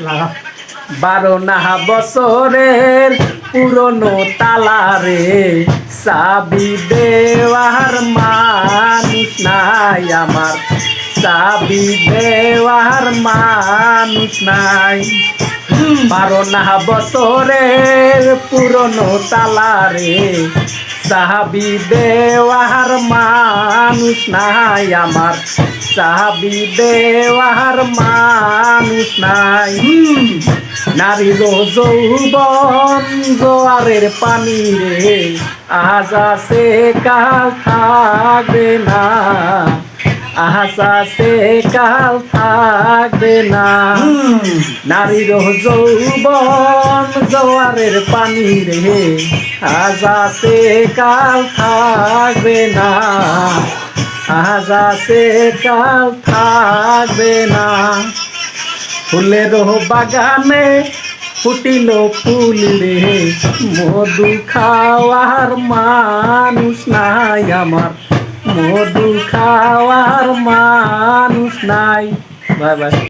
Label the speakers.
Speaker 1: বারো না বছরের পুরনো তালারে সাবি দেওয়ার মানুষ নাই আমার। সাবি দেওয়ার মানুষ নাই। বারো না বছরের পুরনো তালারে সাহাবি দেওয়ার মানুষ নাই আমার। সাহাবি দেওয়ার মানুষ নাই। নারীর যৌবন জোয়ারের পানি রে। আজ আছে কাল থাকবে না। আছে কাল থাকবে না। নারীর যৌবন জোয়ারের পানি রে। আজ আছে কাল থাকবে না। আজ আছে কাল থাকবে না। ফুলের বাগানে ফুটিল ফুল রে। মধু খাওয়ার মানুষ নাই আমার। মধু খাওয়ার মানুষ নাই। Bye bye.